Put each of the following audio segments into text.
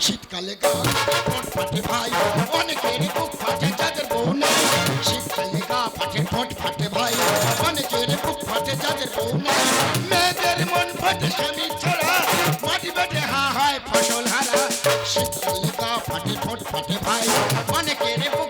শীতকালে গা ঠোঁট ফাটে ভাই অনেকের বুক ফাটে যাদের বউ নেই শীতকালে গা ফাটে ঠোঁট ফাটে ভাই অনেকের বুক ফাটে যাদের বউ নেই মেয়েদের মন ফাটে স্বামী ছাড়া মাটি বেটে হা হয় ফসল হারা শীতকালে গা ফাটে ঠোঁট ফাটে ভাই অনেকের বুক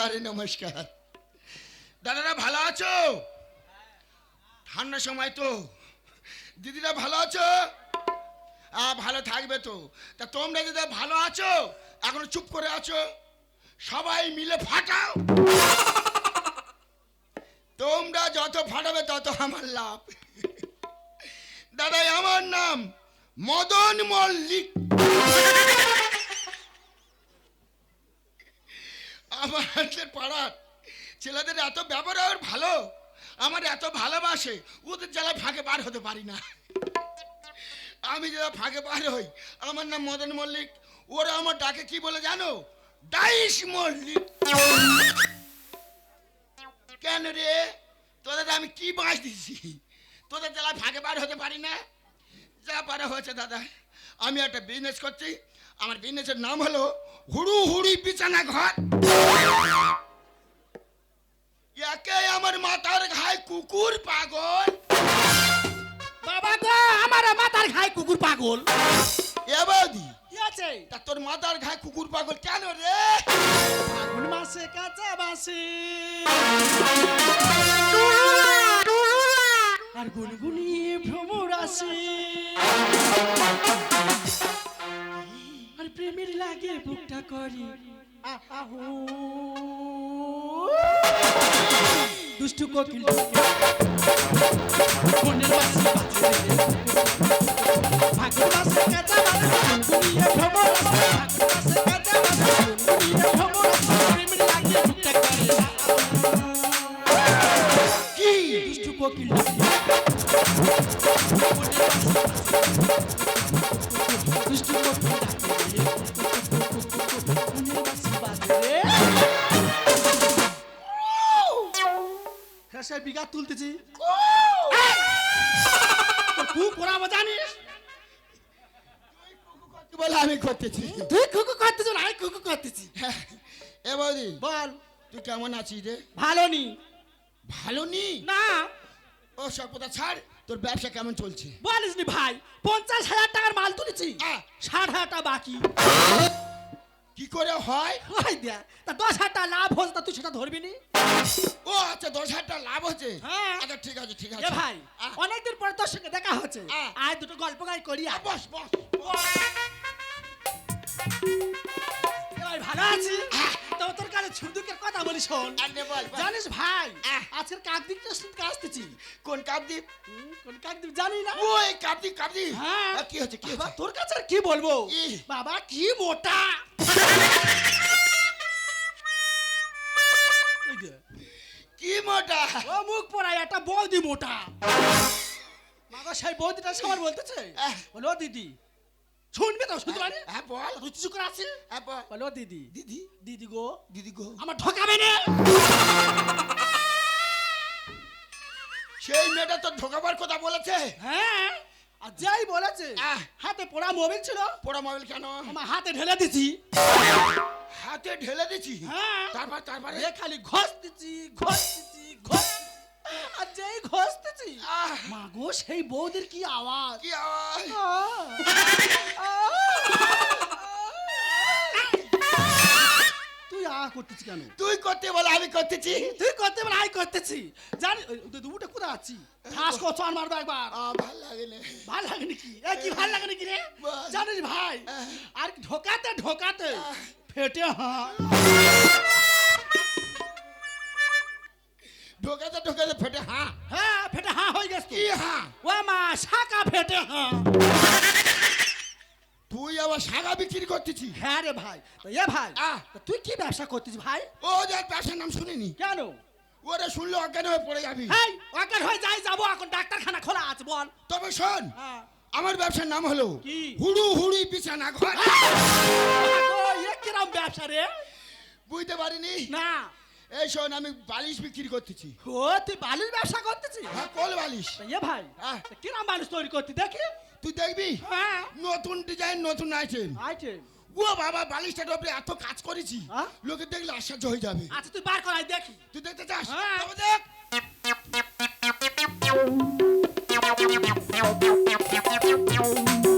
নমস্কার নমস্কার। দাদারা ভালো আছো? ঠান্ডার সময় তো। দিদিরা ভালো আছো? আ, ভালো থাকবে তো। তা তোমরা যদি ভালো আছো? এখন চুপ করে আছো? সবাই মিলে ফাটাও। তোমরা যত ফাটাবে তত আমার লাভ। দাদা, আমার নাম মদন মল্লিক আমাদের পাড়ার ছেলেদের এত ব্যবহার ভালো, আমার এত ভালোবাসে, ওদের জ্বালা ফাঁকে বার হতে পারি না। আমি যারা ফাঁকে বার হই, আমার নাম মদন মল্লিক, ওরা আমার ডাকে কি বলে জানো? ডাইস মল্লিক। কেন রে? তোদের আমি কি বাঁশ দিছি তোদের জ্বালা ফাঁকে বার হতে পারি না? যা পারা হয়েছে দাদা, আমি একটা বিজনেস করছি। আমার বিজনেসের নাম হলো হুড়ু হুড়ি বিছানা ঘর। একে আমার মাথার ঘায় কুকুর পাগল। বাবা গো আমার মাথার ঘাই কুকুর পাগল। এ বৌদি আছে? তা তোর মাথার ঘায় কুকুর পাগল কেন রে? ফাগুন মাসে কাঁচা বাসে আর গুনগুনিয়ে ভ্রমর আসে। প্রেমের লাগে বুকটা করি। আহু দুষ্টু কোকিল মনের বাসি বাজে। কোকিল। সে বিঘা তুলতেছি। কু করাবো জানিস? বলে আমি করতেছি। তুই কুকু করতেছ আমি কুকু করতেছি। এ বৌদি বল। তুই কেমন আছিস রে? ভালো নি। ভালো নি? না। ও সব কথা ছাড় তোর ব্যবসা কেমন চলছে? বলিস নি ভাই পঞ্চাশ হাজার টাকার মাল তুলেছি। ষাট হাজার টাকা বাকি। কি করে হয়? ওই দেয়া তা দশ হাজার টাকা লাভ হচ্ছে তা তুই সেটা ধরবি নি? ও আচ্ছা দশ হাজার টাকা লাভ হচ্ছে হ্যাঁ। আচ্ছা ঠিক আছে ঠিক এ আছে। ভাই অনেকদিন পরে তোর সঙ্গে দেখা হচ্ছে। আর আয় দুটো গল্প গাই করি। বস বস ভালো আছি তো তোর কাছে ছুন্দুকের কথা বলি শোন। আরে বল বল। জানিস ভাই আহ। আজকের কাকদ্বীপটা শুনতে আসতেছি কোন কাপদ্বীপ হুম, কোন কাকদ্বীপ জানি না। ওই কাপদ্বীপ কাপদ্বীপ হ্যাঁ। কি হচ্ছে কি বাবা, হচ্ছে তোর কাছে আর কি বলব। বাবা কি মোটা। এই যে, কি মোটা? ও মুখ পড়াই একটা বৌদি মোটা। মাগো সেই বৌদিটা সবার বলতেছে? আহ। বলো দিদি। শুনবে তো শুনতে পারি হ্যাঁ বল। রুচি করে আছে? হ্যাঁ বল। বলো দিদি। দিদি? দিদি গো। দিদি গো। আমার ঠকাবে না। সেই মেয়েটা তো ঢোকাবার কথা বলেছে। হ্যাঁ আর যাই বলেছে। হাতে পোড়া মোবিল ছিল। পোড়া মোবাইল কেন? আমার হাতে ঢেলে দিছি। হাতে ঢেলে দিছি? হ্যাঁ। তারপর তারপরে? এ খালি ঘষ দিছি ঘষ দিছি ঘষ আর যেই ঘষতেছি মা গো সেই বৌদির কি আওয়াজ? কি আওয়াজ? তুই আ করতেছি কেন? তুই করতে বলে আমি করতেছি। তুই করতে বলে আই করতেছি। জানি উঠে কোথায় আছি? ঠাস করছ আর মারবো একবার। ভালো লাগে না। ভালো লাগে নাকি? এ কি ভালো লাগে নাকি রে? জানিস ভাই। আর ঢোকাতে ঢোকাতে ফেটে হ্যাঁ। ঢোকাতে ঢোকাতে ফেটে হ্যাঁ হ্যাঁ ফেটে হ্যাঁ হয়ে গেছে কি হ্যাঁ ও মা শাকা ফেটে হ্যাঁ বাবা শাগা বিক্রি করতেছি। হ্যাঁ রে ভাই। তো এ ভাই। তুই কি ব্যবসা করতিস ভাই? ও যে ব্যবসার নাম শুনিনি। কেন? ওরে শুনলে অজ্ঞান হয়ে পড়ে যাবি। হেই অজ্ঞান হয়ে যাই যাব এখন। ডাক্তারখানা খোলা আছে বল। তবে শোন হ্যাঁ। আমার ব্যবসার নাম হলো? হুড়ু হুড়ি বিছানা ঘর। কিরম ব্যবসা রে? বুঝতে পারিনি? না। এই শোন আমি বালিশ বিক্রি করতেছি। ও তুই বালির ব্যবসা করতেছিস? হ্যাঁ কোল বালিশ। এ ভাই হ্যাঁ। কিরম মানুষ তৈরি করতে দেখি। তুই দেখবি? হ্যাঁ। নতুন ডিজাইন নতুন আইটেম আইটেম ও বাবা বালিশটার উপরে এত কাজ করেছি। হ্যাঁ? লোকে দেখলে আশ্চর্য হয়ে যাবে। আচ্ছা তুই বার করাই দেখি। তুই দেখতে চাস? হ্যাঁ। তবে দেখ। ও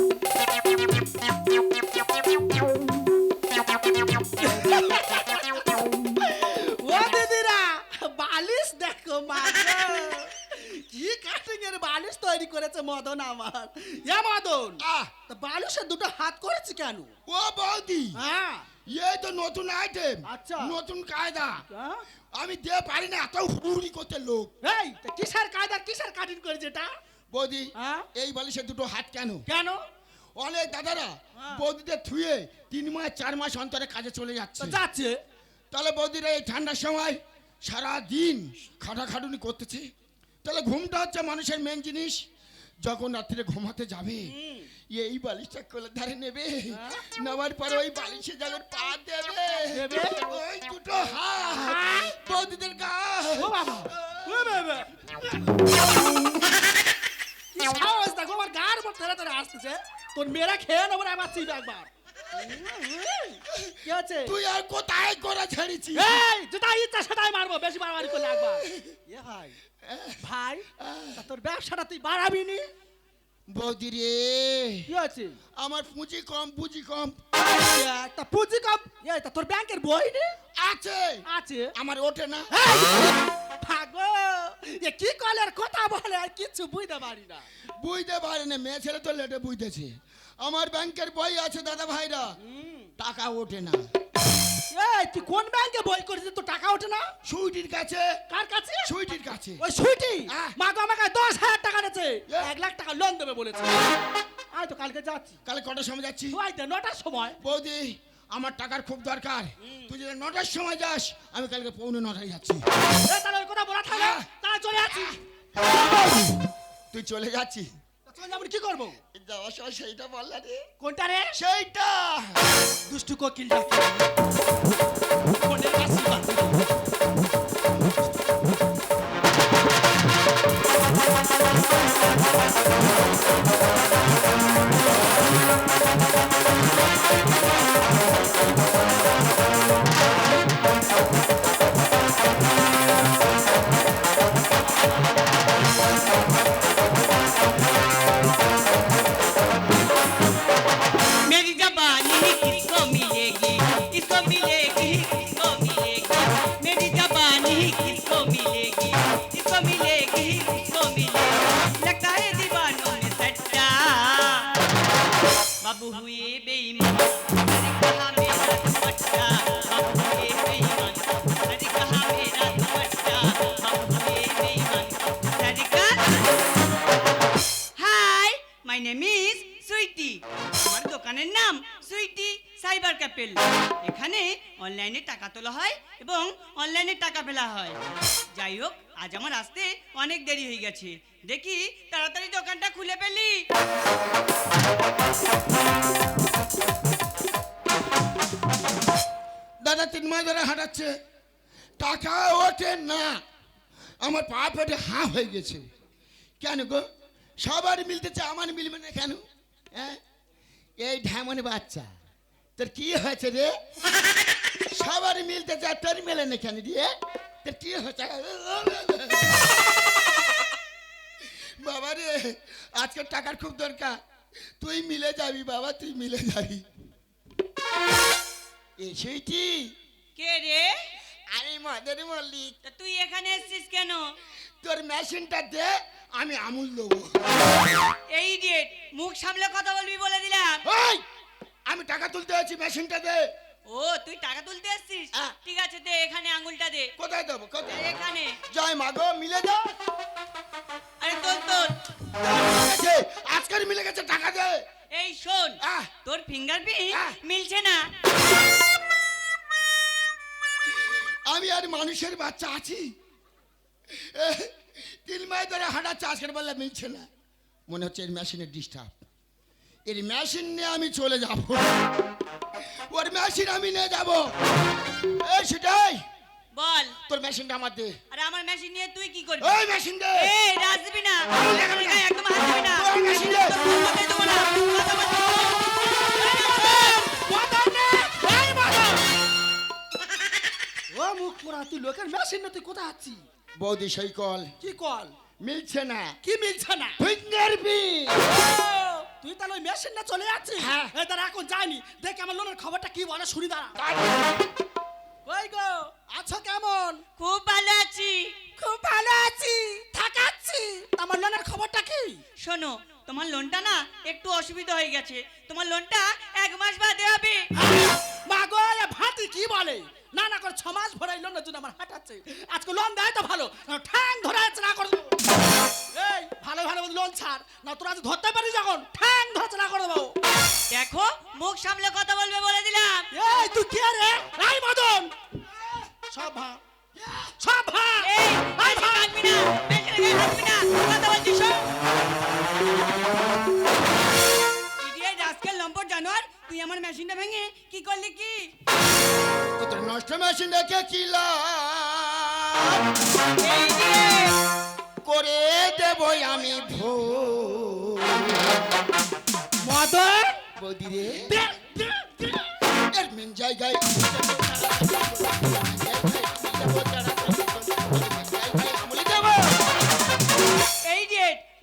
মদন আমার। এ মদন আহ। তা বালিশের দুটো হাত করেছি কেন? ও বৌদি হ্যাঁ। এই তো নতুন আইটেম আচ্ছা। নতুন কায়দা। হ্যাঁ? আমি দিয়ে পারি না এত হুড়ি করতে লোক। এই কিসের কায়দা কিসের কাটিং করেছে এটা? বৌদি হ্যাঁ? এই বালিশের দুটো হাত কেন? কেন? অনেক দাদারা হ্যাঁ। বৌদিদের থুয়ে তিন মাস চার মাস অন্তরে কাজে চলে যাচ্ছে। যাচ্ছে। তাহলে বৌদিরা এই ঠান্ডার সময় সারা দিন খাটাখাটুনি করতেছে। তাহলে ঘুমটা হচ্ছে মানুষের মেন জিনিস। যখন রাত্রে ঘুমাতে যাবে। এই বালিশটা কোলের ধারে নেবে। হ্যাঁ। নেওয়ার পরে ওই বালিশে যাবেন পা দেবে? ওই দুটো হাত? বৌদিদের গা ও বাবা। ও বাবা। কি সাহস দেখো আমার গার ধরে আসতেছে তোর মেয়েরা খেয়ে নেব আমার চিপ একবার। কি আছে? তুই আর কোথায় করে ছেড়েছি এই যেটা ইচ্ছা সেটাই মারবো বেশি মারামারি করলে একবার। এ ভাই। ভাই তা তোর ব্যবসাটা তুই বাড়াবি নি? বৌদি রে। কি আছে? আমার পুঁজি কম পুঁজি কম। আচ্ছা, তা পুঁজি কম? এই তা তোর ব্যাংকের বই নি? আছে। আছে? আমার ওঠে না। এই, ভাগো এ কি কলের কথা বলে আর কিচ্ছু বুঝতে পারি না। বুঝতে পারি না মেয়ে ছেলে তো লেটে বুঝতেছে। আমার ব্যাংকের বই আছে দাদা ভাইরা। টাকা ওঠে না। এই তুই কোন ব্যাংকে বই করেছিস? তোর টাকা ওঠে না? সুইটির কাছে। কার কাছে? সুইটির কাছে। ওই সুইটি? হ্যাঁ। মা গো আমাকে দশ হাজার টাকা দিয়েছে এক লাখ টাকা লোন দেবে বলেছে। আয় তো কালকে যাচ্ছি। কালে কটার সময় যাচ্ছি? তুই তো নটার সময়। বৌদি আমার টাকার খুব দরকার। তুই যদি নটার সময় যাস আমি কালকে পৌনে নটায় যাচ্ছি। তাহলে ওই কথা বলা থাকলে হ্যাঁ। তাহলে চলে যাচ্ছি। তুই চলে যাচ্ছি তা চলে যাব কি করব? যাওয়ার সময় সেইটা বললা রে। কোনটা রে? সেইটা। দুষ্টু কোকিল ডাকে সুইটি। আমার দোকানের নাম সুইটি সাইবার ক্যাপেল। এখানে অনলাইনে টাকা তোলা হয় এবং অনলাইনে টাকা ফেলা হয়। যাই হোক, আজ আমার আসতে অনেক দেরি হয়ে গেছে। দেখি তাড়াতাড়ি দোকানটা খুলে ফেলি। দাদা, তিন মাস ধরে হাঁটাচ্ছে। টাকা ওঠে না। আমার পা পেটে হাঁ হয়ে গেছে। কেন গো? সবার মিলতেছে, আমার মিলবে না কেন? হ্যাঁ? এই ঢ্যামনে বাচ্চা তোর কি হয়েছে রে? সবার মিলতেছে আর তোর মেলে না কেন রে? তোর কি হয়েছে? বাবা রে আজকে টাকার খুব দরকার। তুই মিলে যাবি বাবা তুই মিলে যাবি। এসেছি কে রে? আমি মদন মল্লিক। তা তুই এখানে এসেছিস কেন? তোর মেশিনটা দে। আমি আমুল দেবো। এই ডেট মুখ সামলে কথা বলবি বলে দিলাম। ওই আমি টাকা তুলতে আছি মেশিনটা দে। ও তুই টাকা তুলতে এসেছিস? হ্যাঁ। ঠিক আছে দে এখানে আঙুলটা দে। কোথায় দেবো কোথায়? এখানে। জয় মাগো মিলে যাও আরে তোর তোর। আজকের মিলে গেছে টাকা দে। এই শোন! তোর ফিঙ্গারপ্রিন্ট! মিলছে না। আমি আর মানুষের বাচ্চা আছি। তিন মাস ধরে হাঁটা চাষ করে বললে মিলছে না। মনে হচ্ছে এর মেশিনের ডিস্টার্ব এর মেশিন নিয়ে আমি চলে যাব। ওর মেশিন আমি নিয়ে যাব। এই সেটাই। বল। তোর মেশিনটা আমার দে। আরে আমার মেশিন নিয়ে তুই কি করবি? ওই মেশিন দে এই মেশিন না তুই কোথায় আছিস? বৌদি সেই কল কি কল? মিলছে না। কি মিলছে না? ফিঙ্গারপ্রিন্ট তুই তাহলে ওই মেশিন না চলে যাচ্ছিস? হ্যাঁ। তারা এখন যায়নি দেখ আমার লোনের খবরটা কি বলে শুনি দাঁড়া। ওই গো? আছো কেমন? খুব ভালো আছি। খুব ভালো আছি। থাকাচ্ছি। আমার লোনের খবরটা কি? শোনো তোমার লোনটা না একটু অসুবিধা হয়ে গেছে। তোমার লোনটা এক মাস বাদে হবে। মা গো এ ভাতি কি বলে? না না করে ছ মাস ভরে লোনের জন্য আমার হাঁটাচ্ছে আজকে লোন দেয় তো ভালো ঠ্যাং ধরে আছে না করে এই ভালো ভালো লোন ছাড় না তোরা আজ ধরতে পারি যখন ঠ্যাং ধরছে না করে দেবো। দেখো মুখ সামলে কথা বলবে বলে দিলাম। এই তুই কে রে? এই মদন। সব ভা সব ভা এই এই ভা না কথা বলছি শোন। ইডিয়েট আজকাল লম্পট জানোয়ার তুই আমার মেশিনটা ভেঙে কি করলি কি? তো তোর নষ্ট মেশিনটা রেখে কি! করে দেব আমি ভোর। মদন? বৌদি রে। এর মেন জায়গায়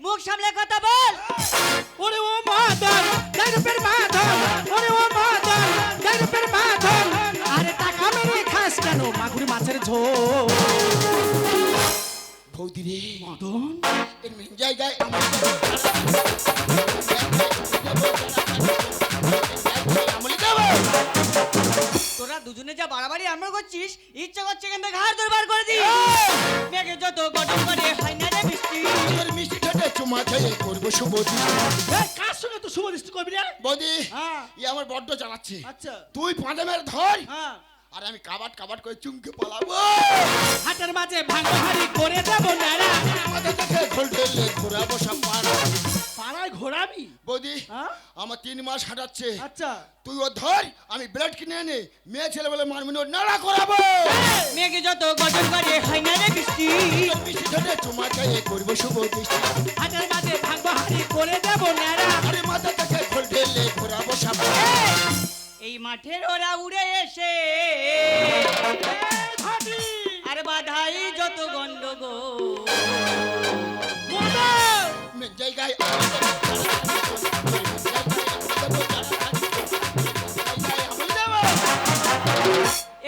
মুখ সামলে কথা বল। ওরে ও মদন গাইরপের মাধন ওরে ও মদন গাইরপের মাধন আরে টাকা মেরে খাস কেন মাগুর মাছের ঝোল? বৌদি রে। মদন? এর মেন জায়গায়। তোরা দুজনে যা বাড়াবাড়ি আমরা করছিস ইচ্ছা করছে কিন্তু ঘাড় দরবার করে দিই মেঘে যত গঠন করে হয় না রে বৃষ্টি। তোর মিষ্টি ঠোঁটে চুমা খেয়ে করব শুভ কার সঙ্গে তুই শুভ দৃষ্টি করবি রে? বৌদি হ্যাঁ। ই আমার বড্ড চালাচ্ছে আচ্ছা। তুই পাঁদে মেরে ধর। হ্যাঁ। আর আমি কাবাট কাবাট করে চুমকে পালাবো। হাতের মাঝে ভাঙা হাড়ি করে দেবো নারা। আমাদের দেখে ঘোল ঢেলে ঘোরাবো সব পাড়া পাড়ায় ঘোরাবি? বৌদি হ্যাঁ? আমার তিন মাস হাঁটাচ্ছে। আচ্ছা। তুই ও ধর আমি ব্লেড কিনে এনে মেয়ে ছেলে বলে মারমিন ওর নাড়া করাবো। মেঘে যত গঠন করে হয় না রে বৃষ্টি? মিষ্টি ঠোঁটে চুমা খেয়ে করব শুভ দৃষ্টি হাটের মাঝে ভাঙা হাড়ি করে দেব নারা আরে মাথা দেখে ঘোল ঢেলে ঘোরাবো সব এই মাঠের ওরা উড়ে এসে। আর বাধাই যত গন্ডগো মদন জায়গায়।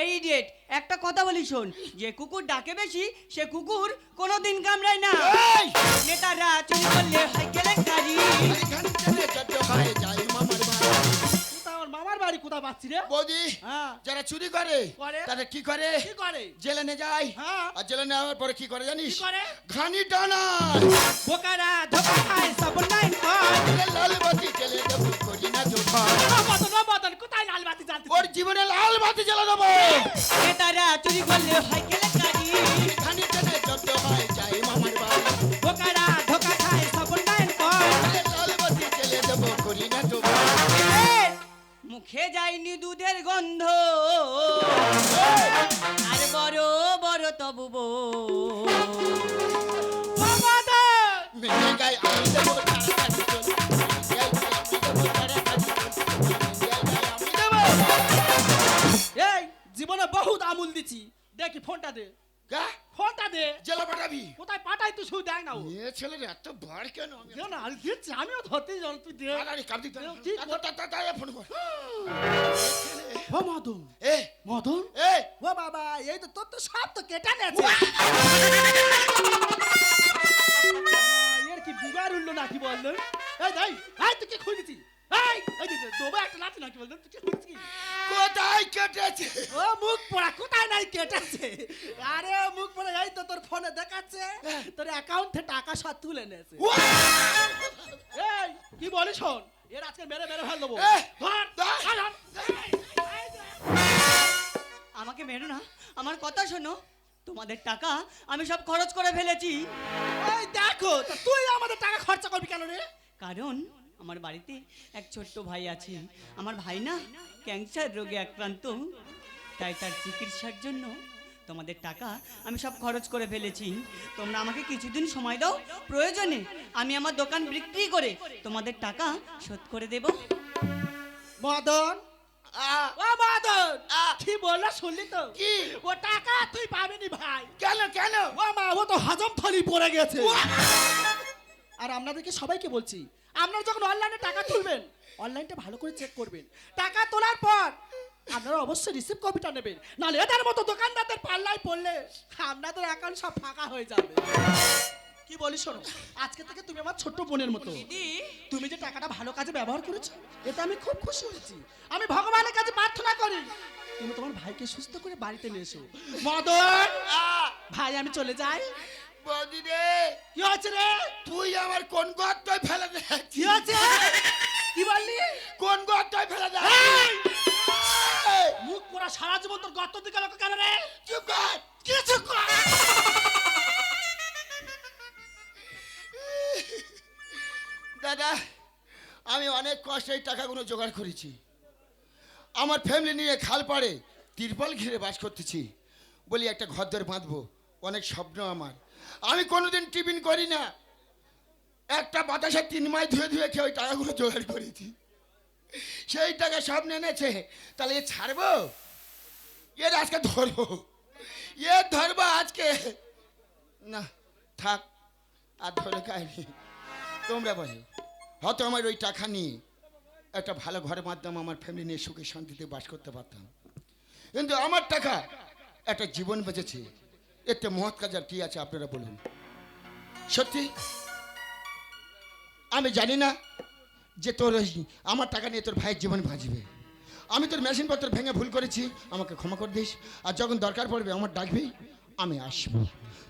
এই ডেট একটা কথা বলি শোন যে কুকুর ডাকে বেশি সে কুকুর কোনো দিন কামড়ায় না নেতারা চুরি করলে হয় কেলেঙ্কারি যায় মামার বাড়ি। মামার বাড়ি কোথায় পাচ্ছি রে? বৌদি হ্যাঁ। যারা চুরি করে? তারা কি করে? কি করে? জেলে নিয়ে যায়। হ্যাঁ। আর জেলে নেওয়ার পরে কি করে জানিস? কি করে? ঘানি টানা। বোকারা ধোকা খায় সব লাইন কর লাল বাতি জেলে দেবো করি না কোথায় লাল বাতি জ্বালতে ওর জীবনে লাল বাতি জ্বালা দেবো নেতারা চুরি করলে হয় কেলেঙ্কারি। ঘানি তুই দে তাড়াতাড়ি কাপ দিতে কি তা- তা- তা- তা- ফোন কর। ও মদন। এ। মদন? এ। ও বাবা এই তো তোর তো সব তো কেটে নেছে এর কি বিবার উঠল নাকি বলল এই দাই আই তুই কি খুঁজেছি। এই এই যে দোবা একটা নাতি নাকি বললেন তুই কি কোথায় কেটেছে? ও মুখ পড়া কোথায় নাই কেটেছে? আরে মুখ পড়া এই তো তোর ফোনে দেখাচ্ছে। তোর অ্যাকাউন্টে টাকা সব তুলে নেছে এই কি বলিস শোন? এর আজকে মেরে মেরে ফেল দেবো। ধর, ধর। ধর, ধর। আমাকে মেরো না। আমার কথা শোনো। তোমাদের টাকা আমি সব খরচ করে ফেলেছি। এই দেখো তুই আমাদের টাকা খরচা করবি কেন রে? কারণ আমার বাড়িতে এক ছোট্ট ভাই আছে। আমার ভাই না ক্যান্সার রোগে আক্রান্ত। তাই তার চিকিৎসার জন্য তোমাদের টাকা আমি সব খরচ করে ফেলেছি। তোমরা আমাকে কিছুদিন সময় দাও প্রয়োজনে আমি আমার দোকান বিক্রি করে তোমাদের টাকা শোধ করে দেব। মদন। ও মদন! আ। কি বলল শুনলি তো? কি? ও টাকা তুই পাবিনি ভাই। কেন কেন? ও মা ও তো হজম থলি পড়ে গেছে। আর আপনাদেরকে সবাইকে বলছি আপনারা যখন অনলাইনে টাকা তুলবেন অনলাইনটা ভালো করে চেক করবেন। টাকা তোলার পর আপনারা অবশ্যই রিসিভ কপিটা নেবেন। নাহলে এদের মতো দোকানদারদের পাল্লায় পড়লে আপনাদের অ্যাকাউন্ট সব ফাঁকা হয়ে যাবে। কি বলি শোনো আজকে থেকে তুমি আমার ছোট্ট বোনের মতো। দিদি। তুমি যে টাকাটা ভালো কাজে ব্যবহার করেছ এতে আমি খুব খুশি হয়েছি। আমি ভগবানের কাছে প্রার্থনা করি তুমি তোমার ভাইকে সুস্থ করে বাড়িতে নিয়ে এসো। মদন আ, ভাই আমি চলে যাই। বৌদি রে কি হয়েছে রে? তুই আমার কোন গর্তয় ফেলে দে জোগাড় করেছি। আমার ফ্যামিলি নিয়ে খাল পাড়ে তিরপল ঘিরে বাস করতেছি। বলি, একটা ঘর দর বাঁধবো, অনেক স্বপ্ন আমার। আমি কোনোদিন টিফিন করি না। একটা বাতাসে তিন মাই ধুয়ে ধুয়ে খেয়ে ওই টাকাগুলো জোগাড় করেছি। সেই টাকা সব নেনেছে তাহলে এ ছাড়বো? এর আজকে ধরবো। এ ধরবো আজকে। না, থাক, আর ধরে খাইনি তোমরা বলো, হয়তো আমার ওই টাকা নিয়ে একটা ভালো ঘরের মাধ্যমে আমার ফ্যামিলি নিয়ে সুখে শান্তিতে বাস করতে পারতাম। কিন্তু আমার টাকা একটা জীবন বেঁচেছে। এতে মহৎ কাজ আর কি আছে আপনারা বলুন। সত্যি? আমি জানি না যে তোর আমার টাকা নিয়ে তোর ভাইয়ের জীবন ভাজবে আমি তোর মেশিনপত্র ভেঙে ভুল করেছি আমাকে ক্ষমা করে দিস। আর যখন দরকার পড়বে আমার ডাকবি আমি আসব।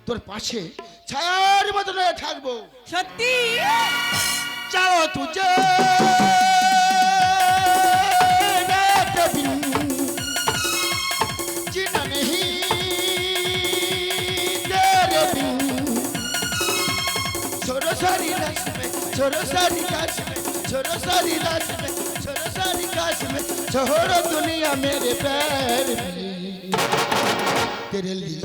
তোর পাশে ছায়ার মতো থাকব। সত্যি? চাও তুই छोड़ो सारी में छोड़ो सारी छोड़ो दुनिया मेरे पैर तेरे लिए